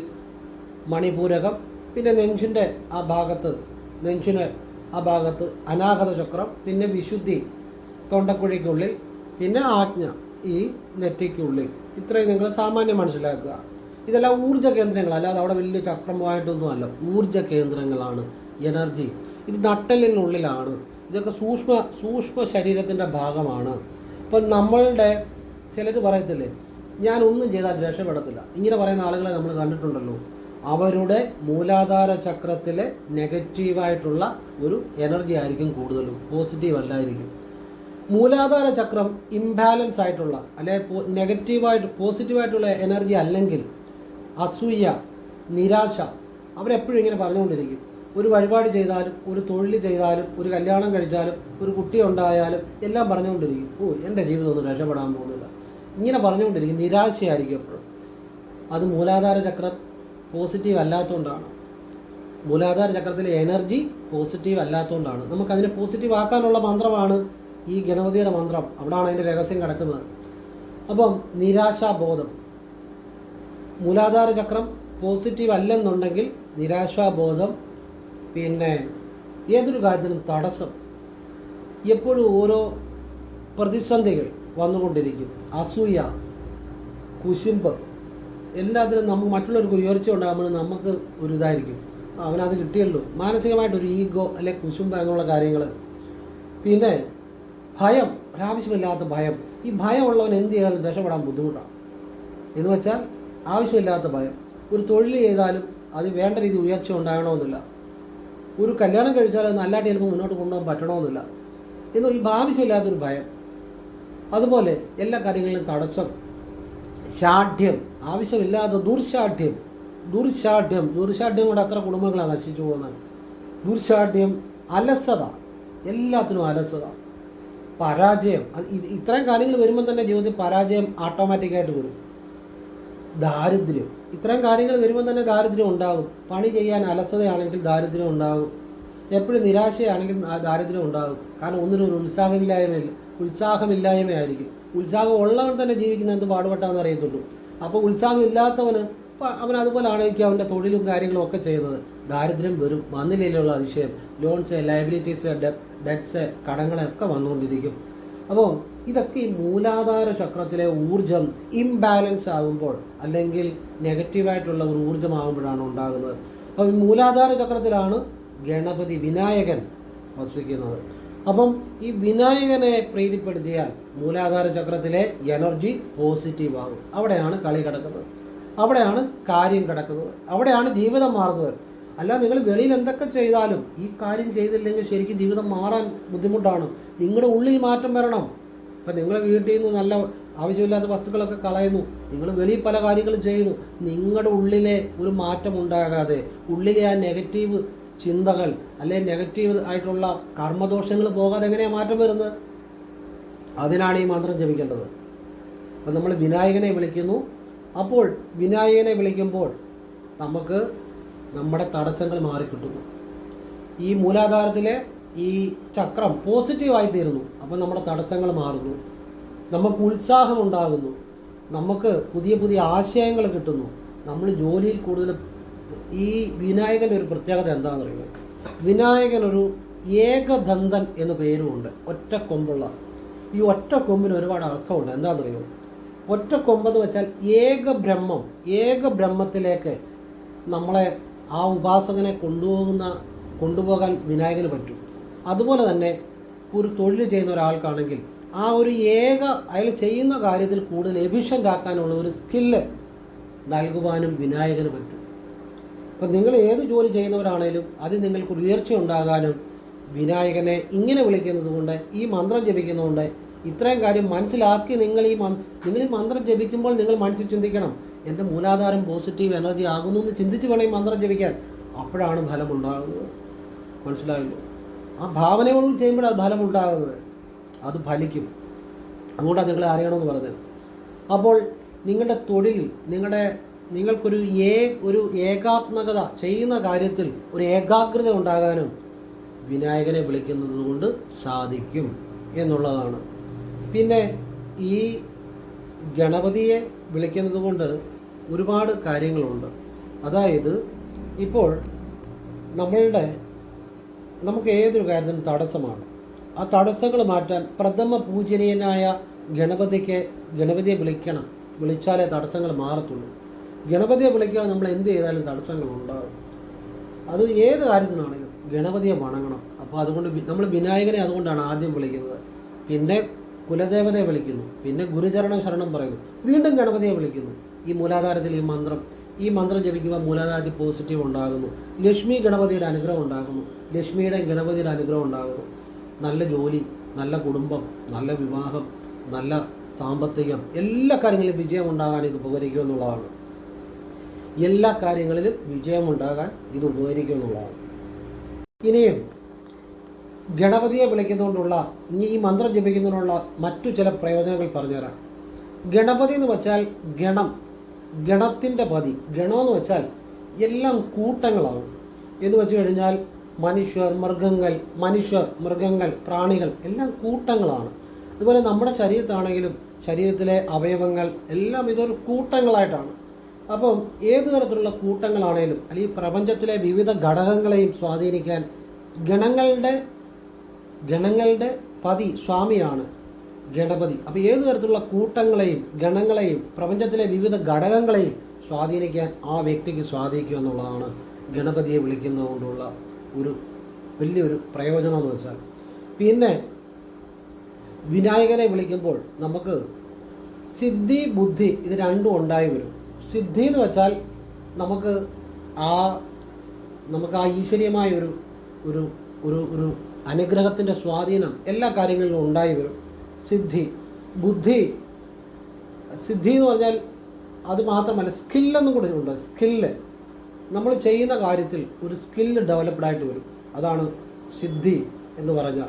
മണിപൂരകം പിന്നെ നെഞ്ചിന്റെ ആ ഭാഗത്ത് നെഞ്ചിന് ആ ഭാഗത്ത് അനാഗത ചക്രം പിന്നെ വിശുദ്ധി തൊണ്ടക്കുഴിക്കുള്ളിൽ പിന്നെ ആജ്ഞ ഈ നെറ്റിക്കുള്ളിൽ. ഇത്രയും നിങ്ങൾ സാമാന്യം മനസ്സിലാക്കുക. ഇതെല്ലാം ഊർജ കേന്ദ്രങ്ങൾ അല്ലാതെ അവിടെ വലിയ ചക്രമായിട്ടൊന്നും അല്ല ഊർജ കേന്ദ്രങ്ങളാണ് എനർജി. ഇത് നട്ടലിനുള്ളിലാണ് ഇതൊക്കെ സൂക്ഷ്മ സൂക്ഷ്മ ശരീരത്തിന്റെ ഭാഗമാണ്. ഇപ്പം നമ്മളുടെ ചിലർ പറയത്തില്ലേ ഞാൻ ഒന്നും ചെയ്താൽ രക്ഷപ്പെടത്തില്ല. ഇങ്ങനെ പറയുന്ന ആളുകളെ നമ്മൾ കണ്ടിട്ടുണ്ടല്ലോ. അവരുടെ മൂലാധാര ചക്രത്തിലെ നെഗറ്റീവായിട്ടുള്ള ഒരു എനർജി ആയിരിക്കും കൂടുതലും പോസിറ്റീവ് അല്ലായിരിക്കും. മൂലാധാര ചക്രം ഇംബാലൻസ് ആയിട്ടുള്ള അല്ലെ നെഗറ്റീവായിട്ട് പോസിറ്റീവായിട്ടുള്ള എനർജി അല്ലെങ്കിൽ അസൂയ നിരാശ അവരെപ്പോഴും ഇങ്ങനെ പറഞ്ഞുകൊണ്ടിരിക്കും. ഒരു വഴിപാട് ചെയ്താലും ഒരു തൊഴിൽ ചെയ്താലും ഒരു കല്യാണം കഴിച്ചാലും ഒരു കുട്ടി ഉണ്ടായാലും എല്ലാം പറഞ്ഞുകൊണ്ടിരിക്കും. ഓ എന്റെ ജീവിതം ഒന്നും രക്ഷപ്പെടാൻ പോകുന്നില്ല. ഇങ്ങനെ പറഞ്ഞുകൊണ്ടിരിക്കും. നിരാശയായിരിക്കും എപ്പോഴും. അത് മൂലാധാര ചക്രം പോസിറ്റീവ് അല്ലാത്തതുകൊണ്ടാണ് മൂലാധാര ചക്രത്തിലെ എനർജി പോസിറ്റീവ് അല്ലാത്തതുകൊണ്ടാണ് നമുക്കതിനെ പോസിറ്റീവ് ആക്കാനുള്ള മന്ത്രമാണ് ഈ ഗണപതിയുടെ മന്ത്രം. അവിടാണ് അതിന്റെ രഹസ്യം കിടക്കുന്നത്. അപ്പം നിരാശാബോധം. മൂലാധാര ചക്രം പോസിറ്റീവ് അല്ലെന്നുണ്ടെങ്കിൽ നിരാശാബോധം പിന്നെ ഏതൊരു കാര്യത്തിനും തടസ്സം എപ്പോഴും ഓരോ പ്രതിസന്ധികൾ വന്നുകൊണ്ടിരിക്കും. അസൂയ കുശുമ്പ് എല്ലാത്തിനും നമുക്ക് മറ്റുള്ളവർക്ക് ഉയർച്ച ഉണ്ടാകുമ്പോൾ നമുക്ക് ഒരു ഇതായിരിക്കും. അവനത് കിട്ടിയല്ലോ. മാനസികമായിട്ടൊരു ഈഗോ അല്ലെ കുശുമ്പ് അങ്ങനെയുള്ള കാര്യങ്ങൾ പിന്നെ ഭയം ഒരാവശ്യമില്ലാത്ത ഭയം. ഈ ഭയമുള്ളവൻ എന്ത് ചെയ്താലും രക്ഷപ്പെടാൻ ബുദ്ധിമുട്ടാണ്. എന്ന് വെച്ചാൽ ആവശ്യമില്ലാത്ത ഭയം. ഒരു തൊഴിൽ ചെയ്താലും അത് വേണ്ട രീതി ഉയർച്ച ഉണ്ടാകണമെന്നില്ല. ഒരു കല്യാണം കഴിച്ചാൽ അത് നല്ലതായിട്ട് ചിലപ്പോൾ മുന്നോട്ട് കൊണ്ടുപോകാൻ പറ്റണമെന്നില്ല. എന്നും ഈ ആവശ്യമില്ലാത്തൊരു ഭയം. അതുപോലെ എല്ലാ കാര്യങ്ങളിലും തടസ്സം. ശാഠ്യം. ആവശ്യമില്ലാത്ത ദുർശാഠ്യം. ദുർശാഠ്യം. ദുർശാഠ്യം കൊണ്ട് അത്ര കുടുംബങ്ങളാണ് നശിച്ചു പോകുന്നത്. ദുർശാഠ്യം അലസത. എല്ലാത്തിനും അലസത. പരാജയം. ഇത്രയും കാര്യങ്ങൾ വരുമ്പോൾ തന്നെ ജീവിതത്തിൽ പരാജയം ഓട്ടോമാറ്റിക്കായിട്ട് വരും. ദാരിദ്ര്യം. ഇത്രയും കാര്യങ്ങൾ വരുമ്പോൾ തന്നെ ദാരിദ്ര്യം ഉണ്ടാകും. പണി ചെയ്യാൻ അലസതയാണെങ്കിൽ ദാരിദ്ര്യം ഉണ്ടാകും. എപ്പോഴും നിരാശയാണെങ്കിൽ ദാരിദ്ര്യം ഉണ്ടാകും. കാരണം ഒന്നിനും ഒരു ഉത്സാഹമില്ലായ്മയില്ല ഉത്സാഹമില്ലായ്മയായിരിക്കും. ഉത്സാഹം ഉള്ളവൻ തന്നെ ജീവിക്കുന്ന എന്ത് പാടുപെട്ടാന്ന് അറിയത്തുള്ളൂ. അപ്പോൾ ഉത്സാഹം ഇല്ലാത്തവന് അവൻ അതുപോലെ ആണെങ്കിൽ അവന്റെ തൊഴിലും കാര്യങ്ങളും ഒക്കെ ചെയ്യുന്നത്. ദാരിദ്ര്യം വരും. വന്നില്ലുള്ള അതിശയം. ലോൺസ് ലയബിലിറ്റീസ് ഡെറ്റ്സ് കടങ്ങളൊക്കെ വന്നുകൊണ്ടിരിക്കും. അപ്പോൾ ഇതൊക്കെ ഈ മൂലാധാര ചക്രത്തിലെ ഊർജം ഇംബാലൻസ് ആകുമ്പോൾ അല്ലെങ്കിൽ നെഗറ്റീവായിട്ടുള്ള ഒരു ഊർജമാകുമ്പോഴാണ് ഉണ്ടാകുന്നത്. അപ്പോൾ ഈ മൂലാധാര ചക്രത്തിലാണ് ഗണപതി വിനായകൻ വസിക്കുന്നത്. അപ്പം ഈ വിനായകനെ പ്രീതിപ്പെടുത്തിയാൽ മൂലാധാര ചക്രത്തിലെ എനർജി പോസിറ്റീവ് ആകും. അവിടെയാണ് കളി കിടക്കുന്നത്. അവിടെയാണ് കാര്യം കിടക്കുന്നത്. അവിടെയാണ് ജീവിതം മാറുന്നത്. അല്ല നിങ്ങൾ വെളിയിൽ എന്തൊക്കെ ചെയ്താലും ഈ കാര്യം ചെയ്തില്ലെങ്കിൽ ശരിക്കും ജീവിതം മാറാൻ ബുദ്ധിമുട്ടാണ്. നിങ്ങളുടെ ഉള്ളിൽ മാറ്റം വരണം. ഇപ്പം നിങ്ങൾ വീട്ടിൽ നിന്ന് നല്ല ആവശ്യമില്ലാത്ത വസ്തുക്കളൊക്കെ കളയുന്നു. നിങ്ങൾ വെളിയിൽ പല കാര്യങ്ങളും ചെയ്യുന്നു. നിങ്ങളുടെ ഉള്ളിലെ ഒരു മാറ്റം ഉണ്ടാകാതെ ഉള്ളിലെ ആ നെഗറ്റീവ് ചിന്തകൾ അല്ലെ നെഗറ്റീവ് ആയിട്ടുള്ള കർമ്മദോഷങ്ങൾ പോകാതെ എങ്ങനെയാണ് മാറ്റം വരുന്നത്? അതിനാണ് ഈ മന്ത്രം ജപിക്കേണ്ടത്. അപ്പം നമ്മൾ വിനായകനെ വിളിക്കുന്നു. അപ്പോൾ വിനായകനെ വിളിക്കുമ്പോൾ നമുക്ക് നമ്മുടെ തടസ്സങ്ങൾ മാറിക്കിട്ടുന്നു. ഈ മൂലാധാരത്തിലെ ഈ ചക്രം പോസിറ്റീവായി തീരുന്നു. അപ്പോൾ നമ്മുടെ തടസ്സങ്ങൾ മാറുന്നു. നമുക്ക് ഉത്സാഹമുണ്ടാകുന്നു. നമുക്ക് പുതിയ പുതിയ ആശയങ്ങൾ കിട്ടുന്നു. നമ്മൾ ജോലിയിൽ കൂടുതൽ ഈ വിനായകന്റെ ഒരു പ്രത്യേകത എന്താണെന്ന് അറിയുമോ വിനായകൻ ഒരു ഏകദന്തൻ എന്ന പേരുമുണ്ട്. ഒറ്റ കൊമ്പുള്ള. ഈ ഒറ്റ കൊമ്പിന് ഒരുപാട് അർത്ഥമുണ്ട്. എന്താണെന്നറിയോ ഒറ്റ കൊമ്പെന്ന് വെച്ചാൽ ഏക ബ്രഹ്മം. ഏക ബ്രഹ്മത്തിലേക്ക് നമ്മളെ ആ ഉപാസകനെ കൊണ്ടുപോകുന്ന കൊണ്ടുപോകാൻ വിനായകന് പറ്റും. അതുപോലെ തന്നെ ഒരു തൊഴിൽ ചെയ്യുന്ന ഒരാൾക്കാണെങ്കിൽ ആ ഒരു ഏക അയാൾ ചെയ്യുന്ന കാര്യത്തിൽ കൂടുതൽ എഫിഷ്യന്റ് ആക്കാനുള്ള ഒരു സ്കില്ല് നൽകുവാനും വിനായകന് പറ്റും. അപ്പം നിങ്ങൾ ഏത് ജോലി ചെയ്യുന്നവരാണേലും അത് നിങ്ങൾക്ക് ഉയർച്ച ഉണ്ടാകാനും വിനായകനെ ഇങ്ങനെ വിളിക്കുന്നത് കൊണ്ട് ഈ മന്ത്രം ജപിക്കുന്നതുകൊണ്ട് ഇത്രയും കാര്യം മനസ്സിലാക്കി നിങ്ങൾ ഈ നിങ്ങൾ ഈ മന്ത്രം ജപിക്കുമ്പോൾ നിങ്ങൾ മനസ്സിൽ ചിന്തിക്കണം എന്റെ മൂലാധാരം പോസിറ്റീവ് എനർജി ആകുന്നു എന്ന് ചിന്തിച്ച് വേണം ഈ മന്ത്രം ജപിക്കാൻ. അപ്പോഴാണ് ഫലമുണ്ടാകുന്നത് മനസ്സിലായല്ലോ? ആ ഭാവനയോട് ചെയ്യുമ്പോഴാണ് അത് ഫലമുണ്ടാകുന്നത്. അത് ഫലിക്കും. അതുകൊണ്ടാണ് നിങ്ങളെ അറിയണമെന്ന് പറഞ്ഞത്. അപ്പോൾ നിങ്ങളുടെ തൊഴിൽ നിങ്ങളുടെ നിങ്ങൾക്കൊരു ഏ ഒരു ഏകാത്മകത ചെയ്യുന്ന കാര്യത്തിൽ ഒരു ഏകാഗ്രത ഉണ്ടാകാനും വിനായകനെ വിളിക്കുന്നത് കൊണ്ട് സാധിക്കും എന്നുള്ളതാണ്. പിന്നെ ഈ ഗണപതിയെ വിളിക്കുന്നത് കൊണ്ട് ഒരുപാട് കാര്യങ്ങളുണ്ട്. അതായത് ഇപ്പോൾ നമ്മളുടെ നമുക്ക് ഏതൊരു കാര്യത്തിനും തടസ്സമാണ്. ആ തടസ്സങ്ങൾ മാറ്റാൻ പ്രഥമ പൂജനീയനായ ഗണപതിക്ക് ഗണപതിയെ വിളിക്കണം. വിളിച്ചാലേ തടസ്സങ്ങൾ മാറത്തുള്ളൂ. ഗണപതിയെ വിളിക്കാതെ നമ്മൾ എന്ത് ചെയ്താലും തടസ്സങ്ങൾ ഉണ്ടാകും അത് ഏത് കാര്യത്തിനാണെങ്കിലും ഗണപതിയെ വണങ്ങണം. അപ്പോൾ അതുകൊണ്ട് നമ്മൾ വിനായകനെ അതുകൊണ്ടാണ് ആദ്യം വിളിക്കുന്നത്. പിന്നെ കുലദേവതയെ വിളിക്കുന്നു. പിന്നെ ഗുരുചരണം ശരണം പറയുന്നു. വീണ്ടും ഗണപതിയെ വിളിക്കുന്നു. ഈ മൂലാധാരത്തിൽ ഈ മന്ത്രം ഈ മന്ത്രം ജപിക്കുമ്പോൾ മൂലാധാരത്തിൽ പോസിറ്റീവ് ഉണ്ടാകുന്നു. ലക്ഷ്മി ഗണപതിയുടെ അനുഗ്രഹം ഉണ്ടാകുന്നു. ലക്ഷ്മിയുടെ ഗണപതിയുടെ അനുഗ്രഹം ഉണ്ടാകുന്നു. നല്ല ജോലി നല്ല കുടുംബം നല്ല വിവാഹം നല്ല സാമ്പത്തികം എല്ലാ കാര്യങ്ങളിലും വിജയം ഉണ്ടാകാൻ ഇത് ഉപകരിക്കും എന്നുള്ളതാണ്. എല്ലാ കാര്യങ്ങളിലും വിജയമുണ്ടാകാൻ ഇത് ഉപകരിക്കും എന്നുള്ളതാണ്. ഇനിയും ഗണപതിയെ വിളിക്കുന്നതുകൊണ്ടുള്ള ഇനി ഈ മന്ത്രം ജപിക്കുന്നതിനുള്ള മറ്റു ചില പ്രയോജനങ്ങൾ പറഞ്ഞുതരാം. ഗണപതി എന്ന് വെച്ചാൽ ഗണം. ഗണത്തിന്റെ പതി. ഗണമെന്ന് വെച്ചാൽ എല്ലാം കൂട്ടങ്ങളാവും എന്ന് വെച്ച് കഴിഞ്ഞാൽ മനുഷ്യർ മൃഗങ്ങൾ മനുഷ്യർ മൃഗങ്ങൾ പ്രാണികൾ എല്ലാം കൂട്ടങ്ങളാണ്. അതുപോലെ നമ്മുടെ ശരീരത്താണെങ്കിലും ശരീരത്തിലെ അവയവങ്ങൾ എല്ലാം ഇതൊരു കൂട്ടങ്ങളായിട്ടാണ്. അപ്പം ഏത് തരത്തിലുള്ള കൂട്ടങ്ങളാണേലും അല്ലെങ്കിൽ പ്രപഞ്ചത്തിലെ വിവിധ ഘടകങ്ങളെയും സ്വാധീനിക്കാൻ ഗണങ്ങളുടെ ഗണങ്ങളുടെ പതി സ്വാമിയാണ്. ഗണപതി. അപ്പോൾ ഏത് തരത്തിലുള്ള കൂട്ടങ്ങളെയും ഗണങ്ങളെയും പ്രപഞ്ചത്തിലെ വിവിധ ഘടകങ്ങളെയും സ്വാധീനിക്കാൻ ആ വ്യക്തിക്ക് സ്വാധീനിക്കും എന്നുള്ളതാണ് ഗണപതിയെ വിളിക്കുന്നതുകൊണ്ടുള്ള ഒരു വലിയൊരു പ്രയോജനം എന്ന് വെച്ചാൽ. പിന്നെ വിനായകനെ വിളിക്കുമ്പോൾ നമുക്ക് സിദ്ധി ബുദ്ധി ഇത് രണ്ടും ഉണ്ടായി വരും. സിദ്ധി എന്ന് വെച്ചാൽ നമുക്ക് ആ നമുക്ക് ആ ഈശ്വരീയമായ ഒരു ഒരു ഒരു ഒരു അനുഗ്രഹത്തിന്റെ സ്വാധീനം എല്ലാ കാര്യങ്ങളിലും ഉണ്ടായി വരും. സിദ്ധി ബുദ്ധി. സിദ്ധി എന്ന് പറഞ്ഞാൽ അത് മാത്രമല്ല സ്കില്ലെന്നും കൂടെ ഉണ്ട്. സ്കില്ല് നമ്മൾ ചെയ്യുന്ന കാര്യത്തിൽ ഒരു സ്കില്ല് ഡെവലപ്ഡ് ആയിട്ട് വരും. അതാണ് സിദ്ധി എന്ന് പറഞ്ഞാൽ.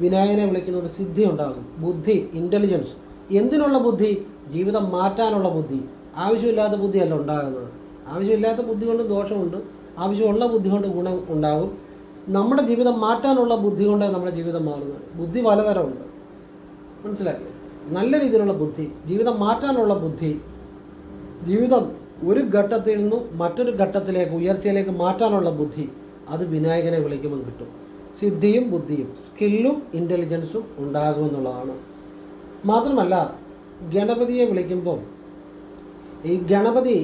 വിനായകനെ വിളിക്കുന്ന ഒരു സിദ്ധി ഉണ്ടാകും. ബുദ്ധി ഇന്റലിജൻസ് എന്തിനുള്ള ബുദ്ധി? ജീവിതം മാറ്റാനുള്ള ബുദ്ധി. ആവശ്യമില്ലാത്ത ബുദ്ധിയല്ല ഉണ്ടാകുന്നത്. ആവശ്യമില്ലാത്ത ബുദ്ധി കൊണ്ട് ദോഷമുണ്ട്. ആവശ്യമുള്ള ബുദ്ധി കൊണ്ട് ഗുണം ഉണ്ടാകും. നമ്മുടെ ജീവിതം മാറ്റാനുള്ള ബുദ്ധി കൊണ്ടേ നമ്മുടെ ജീവിതം മാറുന്നത്. ബുദ്ധി പലതരമുണ്ട്. മനസ്സിലായില്ലേ? നല്ല രീതിയിലുള്ള ബുദ്ധി ജീവിതം മാറ്റാനുള്ള ബുദ്ധി ജീവിതം ഒരു ഘട്ടത്തിൽ നിന്നും മറ്റൊരു ഘട്ടത്തിലേക്ക് ഉയർച്ചയിലേക്ക് മാറ്റാനുള്ള ബുദ്ധി അത് വിനായകനെ വിളിക്കുമ്പോൾ കിട്ടും. സിദ്ധിയും ബുദ്ധിയും സ്കില്ലും ഇന്റലിജൻസും ഉണ്ടാകുമെന്നുള്ളതാണ് മാത്രമല്ല ഗണപതിയെ വിളിക്കുമ്പോൾ ഈ ഗണപതി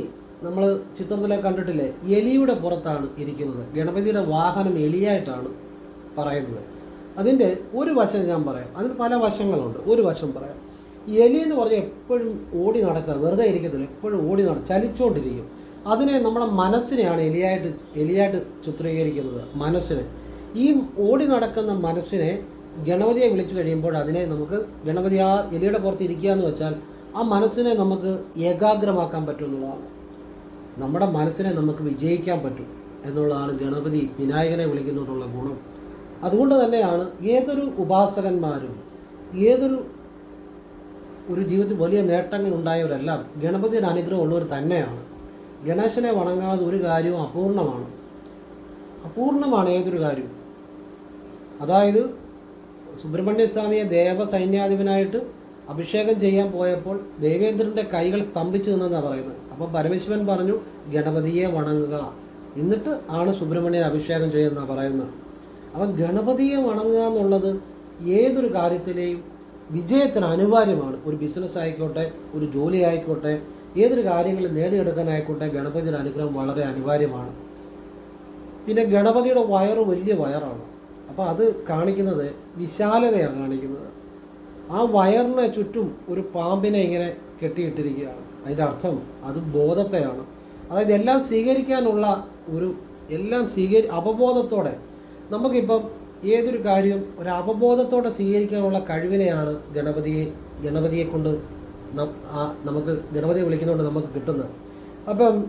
നമ്മൾ ചിത്രത്തിലെ കണ്ടിട്ടില്ലേ? എലിയുടെ പുറത്താണ് ഇരിക്കുന്നത്. ഗണപതിയുടെ വാഹനം എലിയായിട്ടാണ് പറയുന്നത്. അതിന്റെ ഒരു വശം ഞാൻ പറയാം. അതിന് പല വശങ്ങളുണ്ട്. ഒരു വശം പറയാം. എലി എന്ന് പറഞ്ഞാൽ എപ്പോഴും ഓടി നടക്കുക വെറുതെ ഇരിക്കത്തില്ല. എപ്പോഴും ഓടി നട ചലിച്ചുകൊണ്ടിരിക്കും അതിനെ നമ്മുടെ മനസ്സിനെയാണ് എലിയായിട്ട് എലിയായിട്ട് ചിത്രീകരിക്കുന്നത്. മനസ്സിനെ. ഈ ഓടി നടക്കുന്ന മനസ്സിനെ ഗണപതിയെ വിളിച്ചു കഴിയുമ്പോൾ അതിനെ നമുക്ക് ഗണപതി ആ എലിയുടെ പുറത്ത് ഇരിക്കുക എന്ന് വെച്ചാൽ ആ മനസ്സിനെ നമുക്ക് ഏകാഗ്രമാക്കാൻ പറ്റുമെന്നുള്ളതാണ് നമ്മുടെ മനസ്സിനെ നമുക്ക് വിജയിക്കാൻ പറ്റും എന്നുള്ളതാണ് ഗണപതി വിനായകനെ വിളിക്കുന്നതിനുള്ള ഗുണം. അതുകൊണ്ട് തന്നെയാണ് ഏതൊരു ഉപാസകന്മാരും ഏതൊരു ഒരു ജീവിതത്തിൽ വലിയ നേട്ടങ്ങൾ ഉണ്ടായവരെല്ലാം ഗണപതിയുടെ അനുഗ്രഹം ഉള്ളവർ തന്നെയാണ്. ഗണേശനെ വണങ്ങാതെ ഒരു കാര്യവും അപൂർണമാണ്. അപൂർണമാണ് ഏതൊരു കാര്യവും. അതായത് സുബ്രഹ്മണ്യ സ്വാമിയെ ദേവസൈന്യാധിപനായിട്ട് അഭിഷേകം ചെയ്യാൻ പോയപ്പോൾ ദേവേന്ദ്രന്റെ കൈകൾ സ്തംഭിച്ചു നിന്നെന്നാണ് പറയുന്നത്. അപ്പോൾ പരമേശ്വരൻ പറഞ്ഞു ഗണപതിയെ വണങ്ങുക. എന്നിട്ട് ആണ് സുബ്രഹ്മണ്യൻ അഭിഷേകം ചെയ്യുന്ന പറയുന്നത്. അപ്പം ഗണപതിയെ വണങ്ങുക എന്നുള്ളത് ഏതൊരു കാര്യത്തിലെയും വിജയത്തിന് അനിവാര്യമാണ്. ഒരു ബിസിനസ് ആയിക്കോട്ടെ ഒരു ജോലി ആയിക്കോട്ടെ ഏതൊരു കാര്യങ്ങൾ നേടിയെടുക്കാനായിക്കോട്ടെ ഗണപതിയുടെ അനുഗ്രഹം വളരെ അനിവാര്യമാണ്. പിന്നെ ഗണപതിയുടെ വയറ് വലിയ വയറാണ്. അപ്പോൾ അത് കാണിക്കുന്നത് വിശാലതയാണ് കാണിക്കുന്നത്. ആ വയറിനെ ചുറ്റും ഒരു പാമ്പിനെ ഇങ്ങനെ കെട്ടിയിട്ടിരിക്കുകയാണ്. അതിന്റെ അർത്ഥം അത് ബോധത്തെയാണ്. അതായത് എല്ലാം സ്വീകരിക്കാനുള്ള ഒരു എല്ലാം സ്വീകരി അവബോധത്തോടെ നമുക്കിപ്പം ഏതൊരു കാര്യവും ഒരു അവബോധത്തോടെ സ്വീകരിക്കാനുള്ള കഴിവിനെയാണ് ഗണപതിയെ ഗണപതിയെ കൊണ്ട് നമുക്ക് ഗണപതിയെ വിളിക്കുന്നതുകൊണ്ട് നമുക്ക് കിട്ടുന്നത്. അപ്പം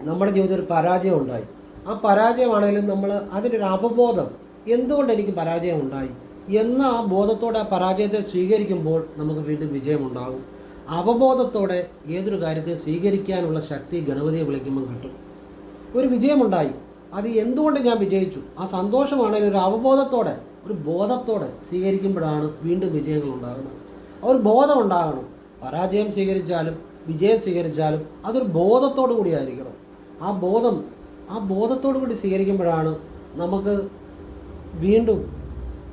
നമ്മുടെ ജീവിതത്തിൽ ഒരു പരാജയം ഉണ്ടായി. ആ പരാജയമാണെങ്കിലും നമ്മൾ അതിനൊരു അവബോധം എന്തുകൊണ്ട് എനിക്ക് പരാജയം ഉണ്ടായി? എന്ന ആ ബോധത്തോടെ ആ പരാജയത്തെ സ്വീകരിക്കുമ്പോൾ നമുക്ക് വീണ്ടും വിജയമുണ്ടാകും. അവബോധത്തോടെ ഏതൊരു കാര്യത്തെ സ്വീകരിക്കാനുള്ള ശക്തി ഗണപതിയെ വിളിക്കുമ്പോൾ കിട്ടും. ഒരു വിജയമുണ്ടായി. അത് എന്തുകൊണ്ട് ഞാൻ വിജയിച്ചു? ആ സന്തോഷമാണെങ്കിൽ ഒരു അവബോധത്തോടെ ഒരു ബോധത്തോടെ സ്വീകരിക്കുമ്പോഴാണ് വീണ്ടും വിജയങ്ങൾ ഉണ്ടാകുന്നത്. ആ ഒരു ബോധം ഉണ്ടാകണം. പരാജയം സ്വീകരിച്ചാലും വിജയം സ്വീകരിച്ചാലും അതൊരു ബോധത്തോടു കൂടി ആയിരിക്കണം. ആ ബോധം ആ ബോധത്തോടു കൂടി സ്വീകരിക്കുമ്പോഴാണ് നമുക്ക് വീണ്ടും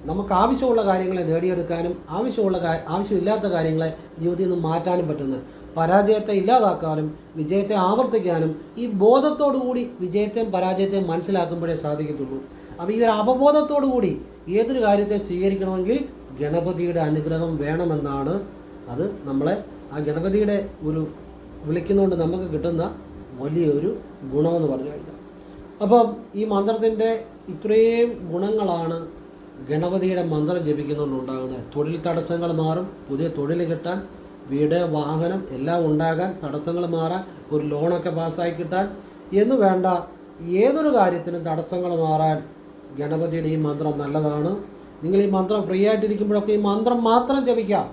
നമുക്ക് ആവശ്യമുള്ള കാര്യങ്ങളെ നേടിയെടുക്കാനും ആവശ്യമുള്ള ആവശ്യമില്ലാത്ത കാര്യങ്ങളെ ജീവിതത്തിൽ നിന്ന് മാറ്റാനും പറ്റുന്നത്. പരാജയത്തെ ഇല്ലാതാക്കാനും വിജയത്തെ ആവർത്തിക്കാനും ഈ കൂടി വിജയത്തെയും പരാജയത്തെയും മനസ്സിലാക്കുമ്പോഴേ സാധിക്കത്തുള്ളൂ. അപ്പോൾ ഈ ഒരു കൂടി ഏതൊരു കാര്യത്തെ സ്വീകരിക്കണമെങ്കിൽ ഗണപതിയുടെ അനുഗ്രഹം വേണമെന്നാണ് അത് നമ്മളെ ആ ഗണപതിയുടെ ഒരു വിളിക്കുന്നതുകൊണ്ട് നമുക്ക് കിട്ടുന്ന വലിയൊരു ഗുണമെന്ന് പറഞ്ഞു കഴിഞ്ഞാൽ. അപ്പം ഈ മന്ത്രത്തിന്റെ ഇത്രയും ഗുണങ്ങളാണ് ഗണപതിയുടെ മന്ത്രം ജപിക്കുന്നതുകൊണ്ടുണ്ടാകുന്നത് തൊഴിൽ തടസ്സങ്ങൾ മാറും പുതിയ തൊഴിൽ കിട്ടാൻ വീട് വാഹനം എല്ലാം ഉണ്ടാകാൻ തടസ്സങ്ങൾ മാറാൻ ഒരു ലോണൊക്കെ പാസ്സായി കിട്ടാൻ എന്ന് വേണ്ട ഏതൊരു കാര്യത്തിനും തടസ്സങ്ങൾ മാറാൻ ഗണപതിയുടെ ഈ മന്ത്രം നല്ലതാണ്. നിങ്ങൾ ഈ മന്ത്രം ഫ്രീ ആയിട്ടിരിക്കുമ്പോഴൊക്കെ ഈ മന്ത്രം മാത്രം ജപിക്കാം.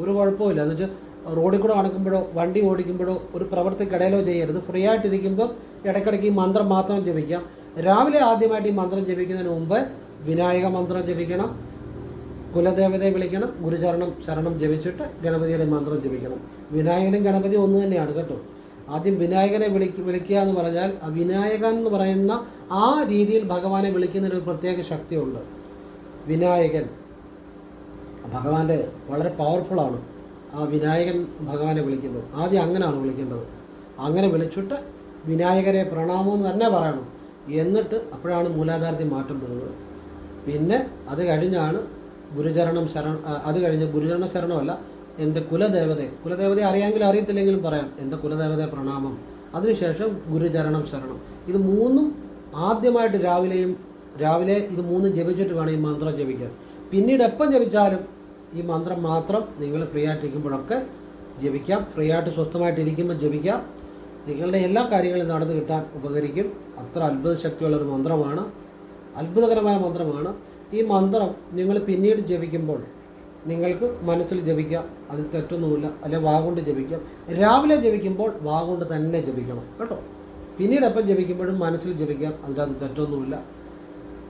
ഒരു കുഴപ്പമില്ല എന്ന് വെച്ചാൽ റോഡിൽ കൂടെ നടക്കുമ്പോഴോ വണ്ടി ഓടിക്കുമ്പോഴോ ഒരു പ്രവൃത്തിക്കിടയിലോ ചെയ്യരുത്. ഫ്രീ ആയിട്ടിരിക്കുമ്പോൾ ഇടയ്ക്കിടയ്ക്ക് ഈ മന്ത്രം മാത്രം ജപിക്കാം. രാവിലെ ആദ്യമായിട്ട് ഈ മന്ത്രം ജപിക്കുന്നതിന് മുമ്പ് വിനായക മന്ത്രം ജപിക്കണം. കുലദേവതയെ വിളിക്കണം ഗുരുചരണം ശരണം ജപിച്ചിട്ട് ഗണപതിയുടെ മന്ത്രം ജപിക്കണം. വിനായകനും ഗണപതി ഒന്ന് തന്നെയാണ് കേട്ടോ. ആദ്യം വിനായകനെ വിളിക്ക് വിളിക്കുക എന്ന് പറഞ്ഞാൽ ആ വിനായകൻ എന്ന് പറയുന്ന ആ രീതിയിൽ ഭഗവാനെ വിളിക്കുന്നതിന് ഒരു പ്രത്യേക ശക്തിയുണ്ട്. വിനായകൻ. ഭഗവാന്റെ വളരെ പവർഫുള്ളാണ് ആ വിനായകൻ ഭഗവാനെ വിളിക്കുന്നത് ആദ്യം അങ്ങനെയാണ് വിളിക്കേണ്ടത്. അങ്ങനെ വിളിച്ചിട്ട് വിനായകരെ പ്രണാമം എന്ന് തന്നെ പറയണം. എന്നിട്ട് അപ്പോഴാണ് മൂലാധാരത്തിൽ മാറ്റം വരുന്നത്. പിന്നെ അത് കഴിഞ്ഞാണ് ഗുരുചരണം ശരണം അത് കഴിഞ്ഞ് ഗുരുചരണ ശരണമല്ല എന്റെ കുലദേവതയെ കുലദേവതയെ അറിയാമെങ്കിലും അറിയത്തില്ലെങ്കിലും പറയാം എന്റെ കുലദേവതയെ പ്രണാമം. അതിനുശേഷം ഗുരുചരണം ശരണം. ഇത് മൂന്നും ആദ്യമായിട്ട് രാവിലെയും രാവിലെ ഇത് മൂന്ന് ജപിച്ചിട്ട് വേണം ഈ മന്ത്രം ജപിക്കാൻ. പിന്നീട് എപ്പം ജപിച്ചാലും ഈ മന്ത്രം മാത്രം നിങ്ങൾ ഫ്രീ ആയിട്ടിരിക്കുമ്പോഴൊക്കെ ജപിക്കാം. ഫ്രീ ആയിട്ട് സ്വസ്ഥമായിട്ട് ഇരിക്കുമ്പോൾ ജപിക്കാം. നിങ്ങളുടെ എല്ലാ കാര്യങ്ങളും നടന്നു കിട്ടാൻ ഉപകരിക്കും. അത്ര അത്ഭുത ശക്തിയുള്ള ഒരു മന്ത്രമാണ്. അത്ഭുതകരമായ മന്ത്രമാണ്. ഈ മന്ത്രം നിങ്ങൾ പിന്നീട് ജപിക്കുമ്പോൾ നിങ്ങൾക്ക് മനസ്സിൽ ജപിക്കാം. അതിൽ തെറ്റൊന്നുമില്ല. അല്ലെ വാഗുകൊണ്ട് ജപിക്കാം. രാവിലെ ജപിക്കുമ്പോൾ വാഗുകൊണ്ട് തന്നെ ജപിക്കണം. കേട്ടോ? പിന്നീട് എപ്പം ജപിക്കുമ്പോഴും മനസ്സിൽ ജപിക്കാം. അതിനകത്ത് തെറ്റൊന്നുമില്ല.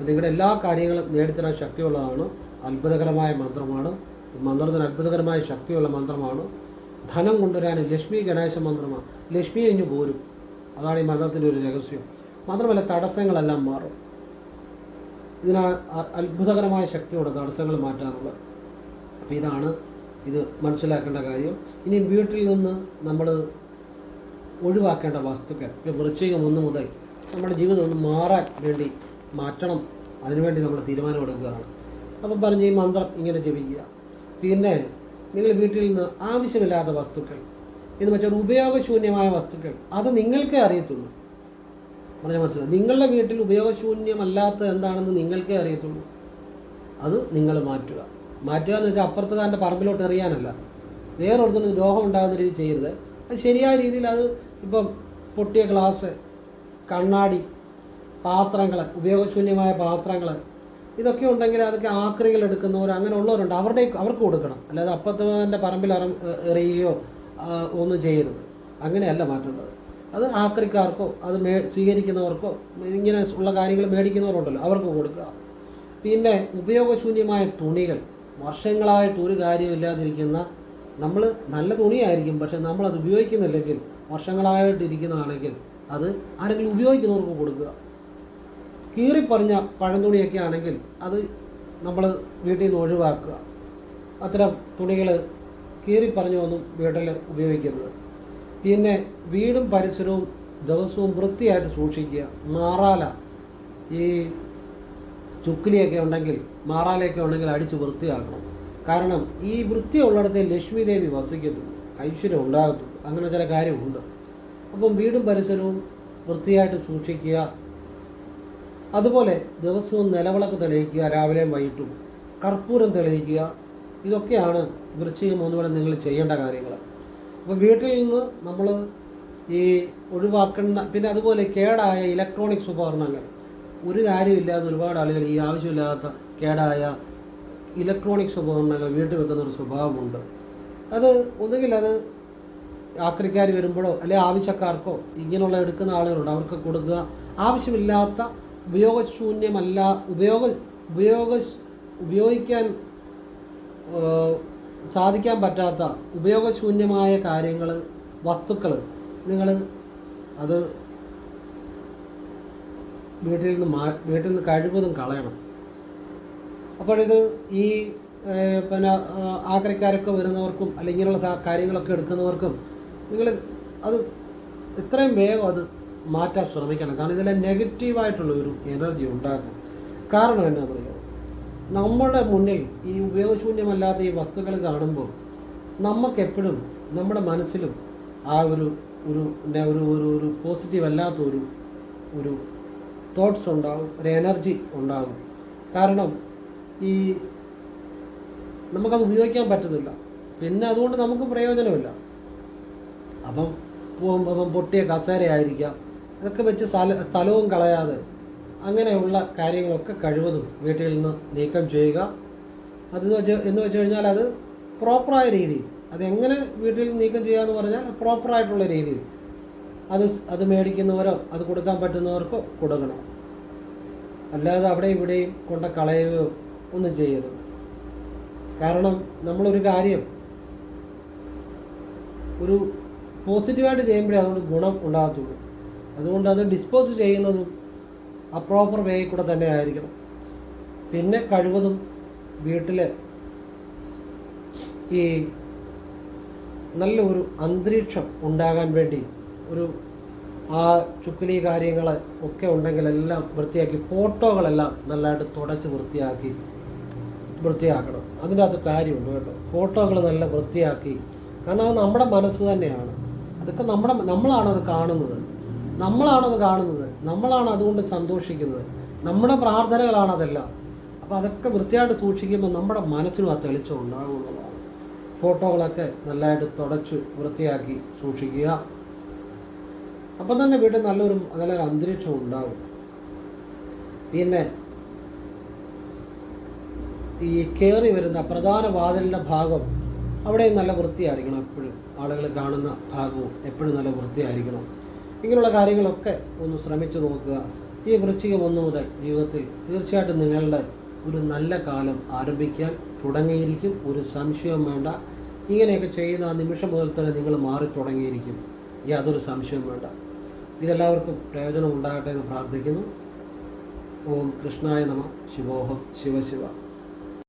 നിങ്ങളുടെ എല്ലാ കാര്യങ്ങളും നേടിത്തരാൻ ശക്തിയുള്ളതാണ്. അത്ഭുതകരമായ മന്ത്രമാണ്. മന്ത്രത്തിന് അത്ഭുതകരമായ ശക്തിയുള്ള മന്ത്രമാണ്. ധനം കൊണ്ടുവരാൻ ലക്ഷ്മി ഗണേശ മന്ത്രമാണ്. ലക്ഷ്മി കഴിഞ്ഞു പോരും. അതാണ് ഈ മന്ത്രത്തിന്റെ ഒരു രഹസ്യം. മാത്രമല്ല തടസ്സങ്ങളെല്ലാം മാറും. ഇതിന് അത്ഭുതകരമായ ശക്തി ശക്തിയോടെ തടസ്സങ്ങൾ മാറ്റാനുള്ളത്. അപ്പോൾ ഇതാണ് ഇത് മനസ്സിലാക്കേണ്ട കാര്യം. ഇനി വീട്ടിൽ നിന്ന് നമ്മൾ ഒഴിവാക്കേണ്ട വസ്തുക്കൾ ഇപ്പോൾ വൃശ്ചികം ഒന്ന് മുതൽ നമ്മുടെ ജീവിതം ഒന്ന് മാറാൻ വേണ്ടി മാറ്റണം. അതിനുവേണ്ടി നമ്മൾ തീരുമാനമെടുക്കുകയാണ്. അപ്പം പറഞ്ഞ് ഈ മന്ത്രം ഇങ്ങനെ ജപിക്കുക. പിന്നെ നിങ്ങൾ വീട്ടിൽ നിന്ന് ആവശ്യമില്ലാത്ത വസ്തുക്കൾ എന്ന് വെച്ചാൽ ഉപയോഗശൂന്യമായ വസ്തുക്കൾ അത് നിങ്ങൾക്കേ അറിയത്തുള്ളൂ. പറഞ്ഞാൽ മനസ്സിലായി. നിങ്ങളുടെ വീട്ടിൽ ഉപയോഗശൂന്യമല്ലാത്ത എന്താണെന്ന് നിങ്ങൾക്കേ അറിയത്തുള്ളൂ. അത് നിങ്ങൾ മാറ്റുക. മാറ്റുക എന്ന് വെച്ചാൽ അപ്പുറത്ത് താന്റെ പറമ്പിലോട്ട് എറിയാനല്ല. വേറൊരുത്തന് രോഗം ഉണ്ടാകുന്ന രീതി ചെയ്യരുത്. അത് ശരിയായ രീതിയിൽ അത് ഇപ്പം പൊട്ടിയ ഗ്ലാസ് കണ്ണാടി പാത്രങ്ങൾ ഉപയോഗശൂന്യമായ പാത്രങ്ങൾ ഇതൊക്കെ ഉണ്ടെങ്കിൽ അതൊക്കെ ആക്രികൾ എടുക്കുന്നവർ അങ്ങനെ ഉള്ളവരുണ്ട് അവരുടെ അവർക്ക് കൊടുക്കണം. അല്ലാതെ അപ്പുറത്തെ പറമ്പിൽ എറിയുകയോ ഒന്നും ചെയ്യരുത്. അങ്ങനെയല്ല മാറ്റേണ്ടത്. അത് ആക്രിക്കാർക്കോ അത് മേ സ്വീകരിക്കുന്നവർക്കോ ഇങ്ങനെ ഉള്ള കാര്യങ്ങൾ മേടിക്കുന്നവരുണ്ടല്ലോ അവർക്ക് കൊടുക്കുക. പിന്നെ ഉപയോഗശൂന്യമായ തുണികൾ. വർഷങ്ങളായിട്ട് ഒരു കാര്യമില്ലാതിരിക്കുന്ന നമ്മൾ നല്ല തുണിയായിരിക്കും പക്ഷെ നമ്മളത് ഉപയോഗിക്കുന്നില്ലെങ്കിൽ വർഷങ്ങളായിട്ടിരിക്കുന്നതാണെങ്കിൽ അത് ആരെങ്കിലും ഉപയോഗിക്കുന്നവർക്ക് കൊടുക്കുക. കീറിപ്പറഞ്ഞ പഴംതുണിയൊക്കെ ആണെങ്കിൽ അത് നമ്മൾ വീട്ടിൽ നിന്ന് ഒഴിവാക്കുക. അത്തരം തുണികൾ കീറിപ്പറഞ്ഞൊന്നും വീട്ടിൽ ഉപയോഗിക്കരുത്. പിന്നെ വീടും പരിസരവും ദിവസവും വൃത്തിയായിട്ട് സൂക്ഷിക്കുക. മാറാല. ഈ ചുക്കിലിയൊക്കെ ഉണ്ടെങ്കിൽ മാറാലയൊക്കെ ഉണ്ടെങ്കിൽ അടിച്ച് വൃത്തിയാക്കണം. കാരണം ഈ വൃത്തിയുള്ളിടത്തെ ലക്ഷ്മി ദേവി വസിക്കുന്നു. ഐശ്വര്യം ഉണ്ടാകത്തു അങ്ങനെ ചില കാര്യമുണ്ട്. അപ്പം വീടും പരിസരവും വൃത്തിയായിട്ട് സൂക്ഷിക്കുക. അതുപോലെ ദിവസവും നിലവിളക്ക് തെളിയിക്കുക രാവിലെയും വൈകിട്ടും. കർപ്പൂരം തെളിയിക്കുക. ഇതൊക്കെയാണ് വൃശ്ചികം ഒന്നുകൂടെ നിങ്ങൾ ചെയ്യേണ്ട കാര്യങ്ങൾ. അപ്പോൾ വീട്ടിൽ നിന്ന് നമ്മൾ ഈ ഒഴിവാക്കുന്ന പിന്നെ അതുപോലെ കേടായ ഇലക്ട്രോണിക്സ് ഉപകരണങ്ങൾ. ഒരു കാര്യമില്ലാതെ ഒരുപാട് ആളുകൾ ഈ ആവശ്യമില്ലാത്ത കേടായ ഇലക്ട്രോണിക്സ് ഉപകരണങ്ങൾ വീട്ടിൽ വെക്കുന്ന ഒരു സ്വഭാവമുണ്ട്. അത് ഒന്നുകിൽ അത് ആക്രിക്കാർ വരുമ്പോഴോ അല്ലെ ആവശ്യക്കാർക്കോ ഇങ്ങനെയുള്ള എടുക്കുന്ന ആളുകളുണ്ട്. അവർക്ക് കൊടുക്കുക. ആവശ്യമില്ലാത്ത ഉപയോഗശൂന്യമല്ല ഉപയോഗ ഉപയോഗ ഉപയോഗിക്കാൻ സാധിക്കാൻ പറ്റാത്ത ഉപയോഗശൂന്യമായ കാര്യങ്ങൾ വസ്തുക്കൾ നിങ്ങൾ അത് വീട്ടിൽ നിന്ന് മാ വീട്ടിൽ നിന്ന് കഴിവതും കളയണം. അപ്പോഴിത് ഈ പിന്നെ ആ, ആക്രിക്കാരൊക്കെ വരുന്നവർക്കും അല്ലെങ്കിൽ ഇങ്ങനെയുള്ള കാര്യങ്ങളൊക്കെ എടുക്കുന്നവർക്കും നിങ്ങൾ അത് എത്രയും വേഗം അത് മാറ്റാൻ ശ്രമിക്കണം. കാരണം ഇതിലെ നെഗറ്റീവായിട്ടുള്ള ഒരു എനർജി ഉണ്ടാക്കും. കാരണം എന്നാണെന്നറിയോ നമ്മുടെ മുന്നിൽ ഈ ഉപയോഗശൂന്യമല്ലാത്ത ഈ വസ്തുക്കൾ കാണുമ്പോൾ നമുക്കെപ്പോഴും നമ്മുടെ മനസ്സിലും ആ ഒരു ഒരു ഒരു ഒരു ഒരു പോസിറ്റീവ് അല്ലാത്ത ഒരു ഒരു തോട്ട്സ് ഉണ്ടാകും ഒരു എനർജി ഉണ്ടാകും കാരണം ഈ നമുക്കത് ഉപയോഗിക്കാൻ പറ്റുന്നില്ല. പിന്നെ അതുകൊണ്ട് നമുക്ക് പ്രയോജനമില്ല. അപ്പം പൊട്ടിയ കസേരയായിരിക്കാം. ഇതൊക്കെ വെച്ച് സ്ഥല സ്ഥലവും കളയാതെ അങ്ങനെയുള്ള കാര്യങ്ങളൊക്കെ കഴിവതും വീട്ടിൽ നിന്ന് നീക്കം ചെയ്യുക. അതെന്ന് വെച്ച് എന്ന് വെച്ച് കഴിഞ്ഞാൽ അത് പ്രോപ്പറായ രീതിയിൽ അതെങ്ങനെ വീട്ടിൽ നീക്കം ചെയ്യുക ചെയ്യാന്ന് പറഞ്ഞാൽ പ്രോപ്പറായിട്ടുള്ള രീതിയിൽ. അത് അത് മേടിക്കുന്നവരോ അത് കൊടുക്കാൻ പറ്റുന്നവർക്കോ കൊടുക്കണം. അല്ലാതെ അവിടെ ഇവിടെയും കൊണ്ട കളയുകയോ ഒന്നും ചെയ്യരുത്. കാരണം നമ്മളൊരു കാര്യം ഒരു പോസിറ്റീവായിട്ട് ചെയ്യുമ്പോഴേ അതുകൊണ്ട് ഗുണം ഉണ്ടാകത്തുള്ളൂ. അതുകൊണ്ട് അത് ഡിസ്പോസ് ചെയ്യുന്നതും ആ പ്രോപ്പർ വേയിൽ കൂടെ തന്നെ ആയിരിക്കണം. പിന്നെ കഴിവതും വീട്ടിൽ ഈ നല്ലൊരു അന്തരീക്ഷം ഉണ്ടാകാൻ വേണ്ടി ഒരു ആ ചുക്കിലി കാര്യങ്ങൾ ഒക്കെ ഉണ്ടെങ്കിലെല്ലാം വൃത്തിയാക്കി ഫോട്ടോകളെല്ലാം നല്ലതായിട്ട് തുടച്ച് വൃത്തിയാക്കി വൃത്തിയാക്കണം. അതിന്റെ അകത്ത് കാര്യമുണ്ട് കേട്ടോ. ഫോട്ടോകൾ നല്ല വൃത്തിയാക്കി. കാരണം അത് നമ്മുടെ മനസ്സ് തന്നെയാണ്. അതൊക്കെ നമ്മുടെ നമ്മളാണത് കാണുന്നത്. നമ്മളാണത് കാണുന്നത്. നമ്മളാണ് അതുകൊണ്ട് സന്തോഷിക്കുന്നത്. നമ്മുടെ പ്രാർത്ഥനകളാണ് അതെല്ലാം. അപ്പോൾ അതൊക്കെ വൃത്തിയായിട്ട് സൂക്ഷിക്കുമ്പോൾ നമ്മുടെ മനസ്സിനും ആ തെളിച്ചം ഉണ്ടാകുന്നതാണ് ഫോട്ടോകളൊക്കെ നല്ലതായിട്ട് തുടച്ച് വൃത്തിയാക്കി സൂക്ഷിക്കുക. അപ്പം തന്നെ വീട്ടിൽ നല്ലൊരു നല്ലൊരു അന്തരീക്ഷം ഉണ്ടാവും. പിന്നെ ഈ കയറി വരുന്ന പ്രധാന വാതിലിന്റെ ഭാഗം അവിടെയും നല്ല വൃത്തിയായിരിക്കണം എപ്പോഴും. ആളുകൾ കാണുന്ന ഭാഗവും എപ്പോഴും നല്ല വൃത്തിയായിരിക്കണം. ഇങ്ങനെയുള്ള കാര്യങ്ങളൊക്കെ ഒന്ന് ശ്രമിച്ചു നോക്കുക. ഈ വൃശ്ചികം ഒന്ന് മുതൽ ജീവിതത്തിൽ തീർച്ചയായിട്ടും നിങ്ങളുടെ ഒരു നല്ല കാലം ആരംഭിക്കാൻ തുടങ്ങിയിരിക്കും. ഒരു സംശയവും വേണ്ട. ഇങ്ങനെയൊക്കെ ചെയ്യുന്ന ആ നിമിഷം മുതൽ തന്നെ നിങ്ങൾ മാറി തുടങ്ങിയിരിക്കും. യാതൊരു സംശയവും വേണ്ട. ഇതെല്ലാവർക്കും പ്രയോജനം ഉണ്ടാകട്ടെ എന്ന് പ്രാർത്ഥിക്കുന്നു. ഓം കൃഷ്ണായ നമ. ശിവോഹം. ശിവശിവ